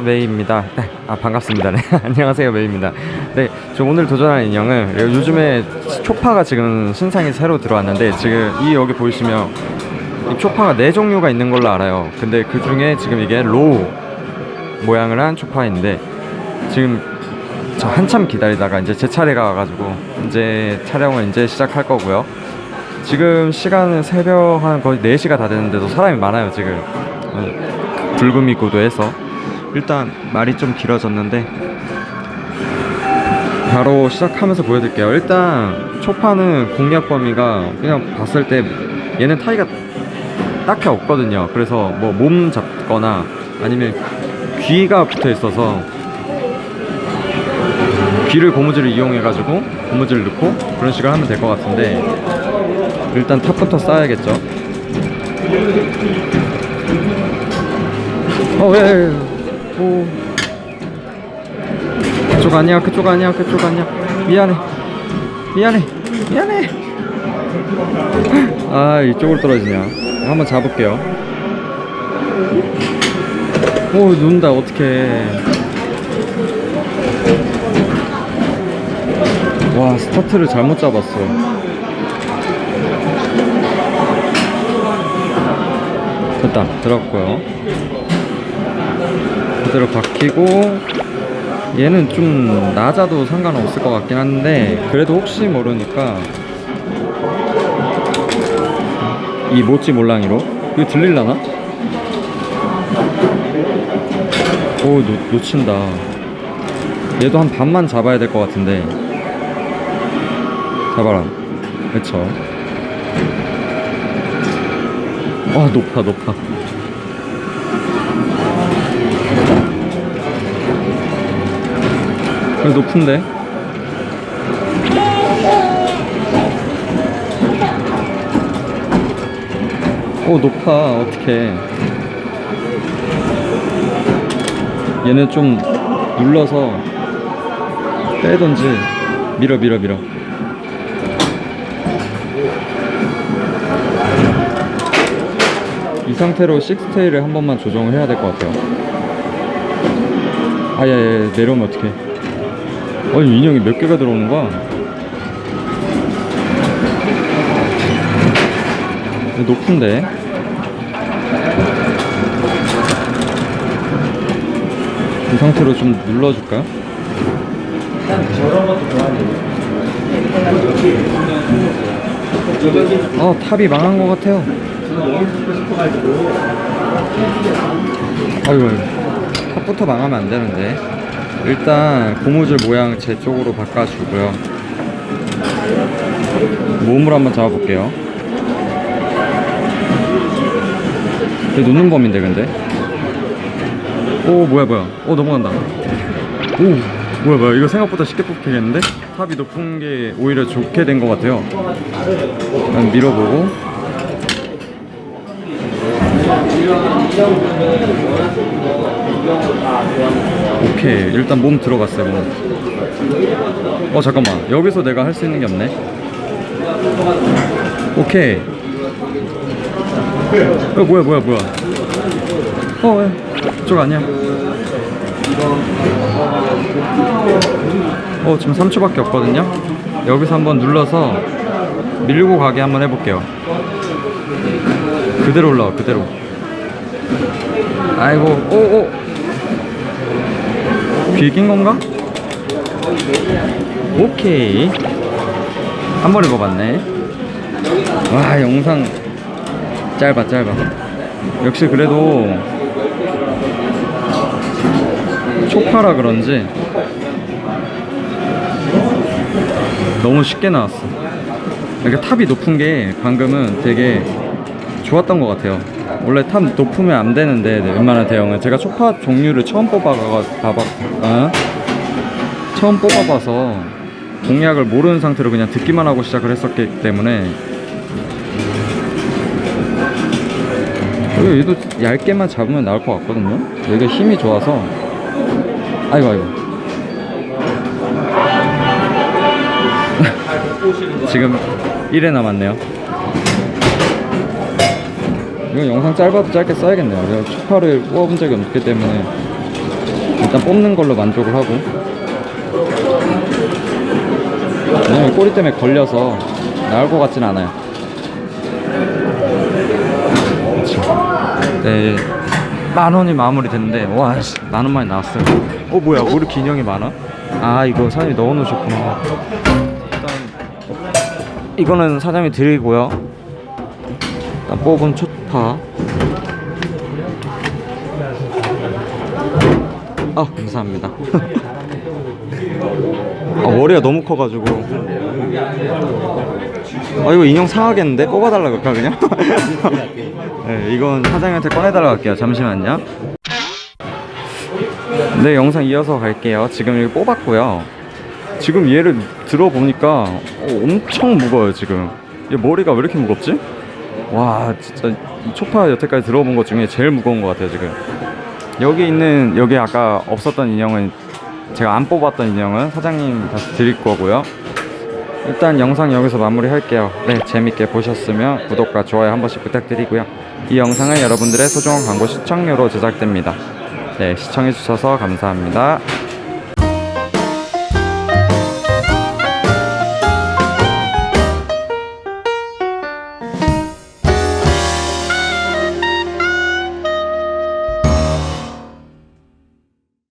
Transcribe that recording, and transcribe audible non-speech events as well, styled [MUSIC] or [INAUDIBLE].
메이입니다. 네, 아 반갑습니다. 네, [LAUGHS] 안녕하세요 메이입니다. 네, 저 오늘 도전할 인형은 요즘에 초파가 지금 신상이 새로 들어왔는데 지금 이 여기 보이시면 이 초파가 네 종류가 있는 걸로 알아요. 근데 그 중에 지금 이게 로우 모양을 한 초파인데 지금 저 한참 기다리다가 이제 제 차례가 와가지고 이제 촬영을 이제 시작할 거고요. 지금 시간은 새벽 한 거의 4시가 다 됐는데도 사람이 많아요 지금 어, 불금이 고도 해서 일단 말이 좀 길어졌는데 바로 시작하면서 보여드릴게요. 일단 초파는 공략 범위가 그냥 봤을 때 얘는 타이가 딱히 없거든요. 그래서 뭐 몸 잡거나 아니면 귀가 붙어 있어서 귀를 고무줄을 이용해 가지고 고무줄을 넣고 그런 식으로 하면 될 것 같은데 일단 탑부터 쌓아야겠죠. 어, 왜, 왜, 오. 그쪽 아니야, 그쪽 아니야, 그쪽 아니야. 미안해. 미안해. 미안해. 아, 이쪽으로 떨어지냐. 한번 잡을게요. 오, 눈다, 어떡해. 와, 스타트를 잘못 잡았어. 됐다, 들어갔고요. 그대로 박히고 얘는 좀 낮아도 상관없을 것 같긴 한데 그래도 혹시 모르니까 이 모찌 몰랑이로 이거 들릴라나? 오 놓, 놓친다. 얘도 한 반만 잡아야 될 것 같은데. 잡아라. 그쵸? 와 높아 높아 높은데? 오 높아. 어떡해. 얘는 좀 눌러서 빼던지. 밀어 밀어 밀어. 이 상태로 식스테일을 한 번만 조정을 해야 될 것 같아요. 아야야 내려오면 어떡해 아니 인형이 몇 개가 들어오는 거야? 높은데? 이 상태로 좀 눌러줄까? 어 탑이 망한 것 같아요 아이고 탑부터 망하면 안 되는데 일단 고무줄 모양 제 쪽으로 바꿔주고요. 몸으로 한번 잡아볼게요. 얘 놓는 범인데 근데? 오 뭐야 뭐야. 오 넘어간다. 오 뭐야 뭐야. 이거 생각보다 쉽게 뽑히겠는데? 탑이 높은 게 오히려 좋게 된 것 같아요. 일단 밀어보고 오케이 일단 몸 들어갔어요 몸. 어 잠깐만. 여기서 내가 할 수 있는 게 없네. 오케이. 어 뭐야 뭐야 뭐야. 어 왜? 그쪽 아니야? 어 지금 3초밖에 없거든요? 여기서 한번 눌러서 밀고 가게 한번 해볼게요. 그대로 올라와 그대로. 아이고 오오 비긴 건가? 오케이. 한 번 입어봤네. 와 영상. 짧아 짧아. 역시 그래도 초파라 그런지 너무 쉽게 나왔어. 이렇게 탑이 높은 게 방금은 되게 좋았던 것 같아요 원래 탑 높으면 안 되는데 네, 웬만한 대형은. 제가 초파 종류를 처음 뽑아가 봐봐 어? 처음 뽑아봐서 공략을 모르는 상태로 그냥 듣기만 하고 시작을 했었기 때문에. 그리고 얘도 얇게만 잡으면 나올 것 같거든요? 얘가 힘이 좋아서. 아이고 아이고. [LAUGHS] 지금 1회 남았네요 이건 영상 짧아도 짧게 써야겠네요. 내가 추파를 뽑아본 적이 없기 때문에 일단 뽑는 걸로 만족을 하고 왜냐면 꼬리 때문에 걸려서 나올 것 같진 않아요. 네, 만 원이 마무리 됐는데 와, 씨, 만 원만이 나왔어요. 어 뭐야, 왜 이렇게 인형이 많아? 아 이거 사장님이 넣어놓으셨구나. 일단 이거는 사장님이 드리고요. 일단 뽑은 초파. 아 감사합니다. [LAUGHS] 아 머리가 너무 커가지고. 아 이거 인형 상하겠는데? 뽑아달라고 할까 그냥? [LAUGHS] 네 이건 사장님한테 꺼내달라고 할게요 잠시만요 네 영상 이어서 갈게요 지금 이거 뽑았고요 지금 얘를 들어보니까 어, 엄청 무거워요 지금 얘 머리가 왜 이렇게 무겁지? 와 진짜 이 초파 여태까지 들어본 것 중에 제일 무거운 것 같아요 지금 여기 있는 여기 아까 없었던 인형은 제가 안 뽑았던 인형은 사장님 다시 드릴 거고요 일단 영상 여기서 마무리 할게요. 네, 재밌게 보셨으면 구독과 좋아요 한 번씩 부탁드리고요. 이 영상은 여러분들의 소중한 광고 시청료로 제작됩니다. 네, 시청해주셔서 감사합니다.